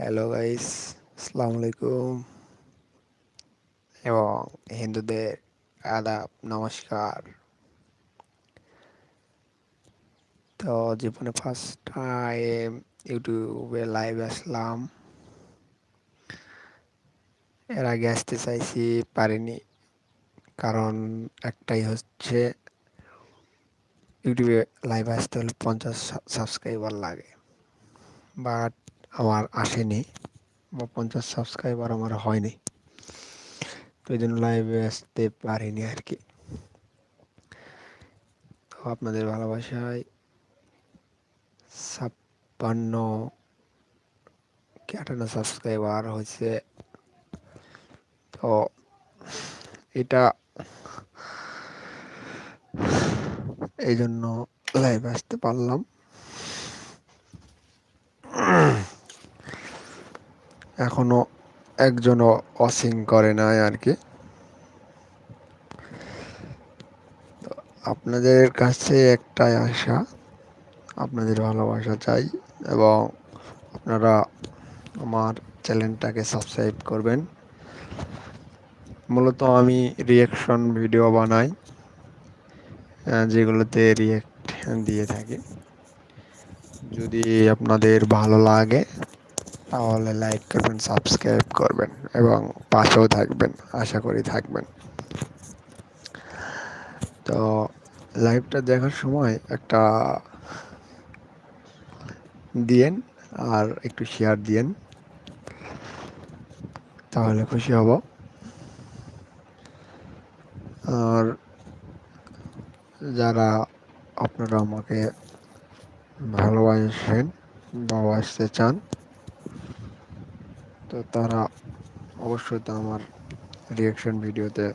Hello guys আসসালামু আলাইকুম এবং হিন্দুদের আদাব, নমস্কার। তো জীবনে ফার্স্ট টাইম ইউটিউবে লাইভ আসলাম। এর আগে আসতে চাইছি, পারিনি। কারণ একটাই হচ্ছে ইউটিউবে লাইভ আসতে হলে পঞ্চাশ সাবস্ক্রাইবার লাগে। বাট আমার আসেনি বা পঞ্চাশ সাবস্ক্রাইবার আমার হয়নি। তো এই জন্য লাইভে আসতে পারিনি আর কি। তো আপনাদের ভালোবাসায় ছাপ্পান্ন আটান্ন সাবস্ক্রাইবার হয়েছে। তো এটা এই জন্য লাইভ আসতে পারলাম। এখনও একজনও অসিং করে নাই আর কি। আপনাদের কাছে একটাই আশা, আপনাদের ভালোবাসা চাই এবং আপনারা আমার চ্যানেলটাকে সাবস্ক্রাইব করবেন। মূলত আমি রিয়াকশন ভিডিও বানাই যেগুলোতে রিয়েক্ট দিয়ে থাকি। যদি আপনাদের ভালো লাগে তাহলে লাইক করবেন সাবস্ক্রাইব করবেন এবং পাশেও থাকবেন, আশা করি থাকবেন। তো লাইভটা দেখার সময় একটা দিয়েন আর একটু শেয়ার দিয়েন। তাহলে খুশি হব। আর যারা আপনারা আমাকে ভালোবাসেন ভালোবাসতে চান তো তারা অবশ্যই তো আমার রিয়াকশন ভিডিওতে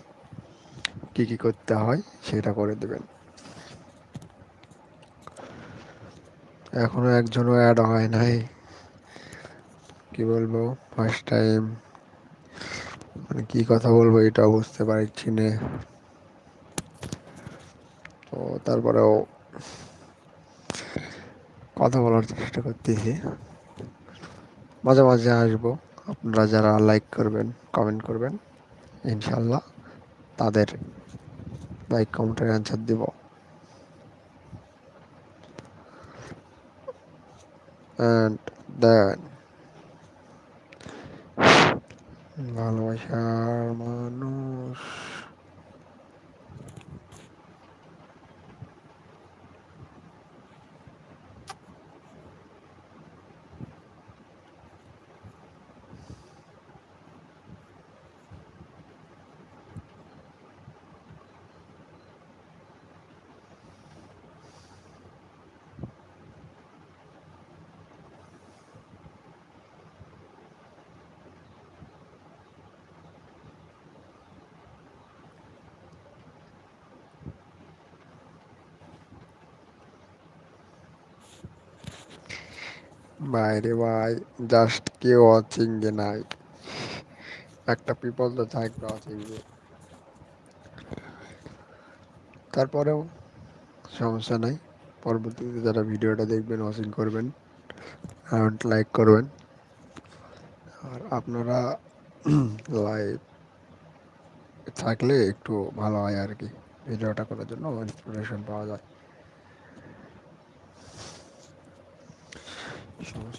কী কী করতে হয় সেটা করে দেবেন। এখনও একজনও অ্যাড হয় নাই। কি বলব? ফার্স্ট টাইম মানে কী কথা বলব এটা বুঝতে পারছি না। তো তারপরেও কথা বলার চেষ্টা করতেছি। মাঝে মাঝে আসব। আপনারা যারা লাইক করবেন কমেন্ট করবেন ইনশাল্লাহ তাদের লাইক কমেন্টের অ্যান্সার দেব। অ্যান্ড দেন ভালোবাসার মানুষ। বাইরে ভাই জাস্ট কেউ অচিঙ্গে নাই। একটা পিপল তো থাকবে অচিঙ্গে তারপরেও সমস্যা নাই। পরবর্তীতে যারা ভিডিওটা দেখবেন ওয়াচিং করবেন আর লাইক করবেন। আর আপনারা লাইভ থাকলে একটু ভালো হয় আর কি। ভিডিওটা করার জন্য ইন্সপিরেশন পাওয়া যায়।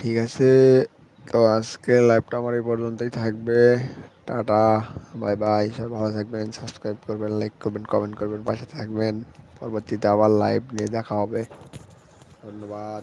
ঠিক আছে। তো আজকে লাইভটা আমার এই পর্যন্তই থাকবে। টাটা বাই বাই সব ভালো থাকবেন সাবস্ক্রাইব করবেন লাইক করবেন কমেন্ট করবেন, পাশে থাকবেন। পরবর্তীতে আবার লাইভ নিয়ে দেখা হবে। ধন্যবাদ।